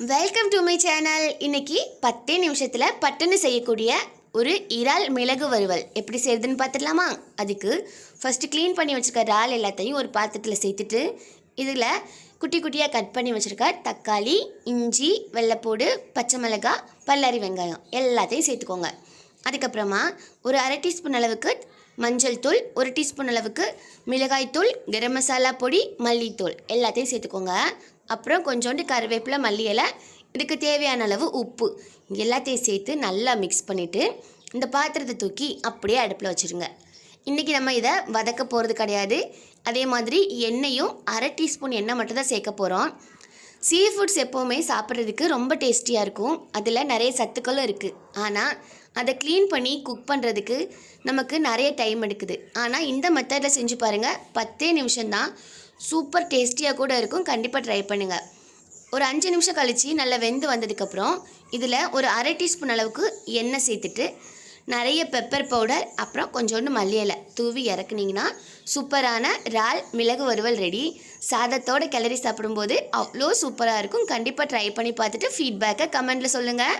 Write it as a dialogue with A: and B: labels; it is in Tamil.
A: வெல்கம் டு மை சேனல் இன்னைக்கு பத்தே நிமிஷத்தில் பட்டுன்னு செய்யக்கூடிய ஒரு இறால் மிளகு வறுவல். எப்படி செய்யறதுன்னு பார்த்துடலாமா அதுக்கு ஃபஸ்ட்டு க்ளீன் பண்ணி வச்சுருக்க இறால் எல்லாத்தையும் ஒரு பாத்திரத்தில் சேர்த்துட்டு இதில் குட்டி குட்டியாக கட் பண்ணி வச்சுருக்க தக்காளி இஞ்சி வெள்ளைப்பூடு பச்சை மிளகாய் பல்லாரி வெங்காயம் எல்லாத்தையும் சேர்த்துக்கோங்க. அதுக்கப்புறமா ஒரு அரை டீஸ்பூன் அளவுக்கு மஞ்சள் தூள் ஒரு டீஸ்பூன் அளவுக்கு மிளகாய் தூள் கரம் மசாலா பொடி மல்லித்தூள் எல்லாத்தையும் சேர்த்துக்கோங்க. அப்புறம் கொஞ்சோண்டு கருவேப்பிலை மல்லி இலை இதுக்கு தேவையான அளவு உப்பு. எல்லாத்தையும் சேர்த்து நல்லா மிக்ஸ் பண்ணிவிட்டு இந்த பாத்திரத்தை தூக்கி அப்படியே அடுப்பில் வச்சுருங்க. இன்றைக்கி நம்ம இதை வதக்க போகிறது கிடையாது. அதே மாதிரி எண்ணெயும் அரை டீஸ்பூன் எண்ணெய் மட்டும் தான் சேர்க்க போகிறோம் சீ ஃபுட்ஸ் எப்போவுமே சாப்பிட்றதுக்கு ரொம்ப டேஸ்டியாக இருக்கும். அதில் நிறைய சத்துக்களும் இருக்குது ஆனால் அதை க்ளீன் பண்ணி குக் பண்ணுறதுக்கு நமக்கு நிறைய டைம் எடுக்குது. ஆனால் இந்த மெத்தடில் செஞ்சு பாருங்கள் பத்தே நிமிஷம்தான் சூப்பர் டேஸ்டியாக கூட இருக்கும். கண்டிப்பாக ட்ரை பண்ணுங்கள் ஒரு அஞ்சு நிமிஷம் கழித்து நல்லா வெந்து வந்ததுக்கப்புறம் இதில் ஒரு அரை டீஸ்பூன் அளவுக்கு எண்ணெய் சேர்த்துட்டு நிறைய பெப்பர் பவுடர் அப்புறம் கொஞ்சோண்டு மல்லி இலை தூவி இறக்குனிங்கன்னா சூப்பரான இறால் மிளகு வறுவல் ரெடி சாதத்தோட கிளறி சாப்பிடும்போது அவ்வளோ சூப்பராக இருக்கும். கண்டிப்பாக ட்ரை பண்ணி பார்த்துட்டு ஃபீட்பேக்கை கமெண்ட்டில் சொல்லுங்கள்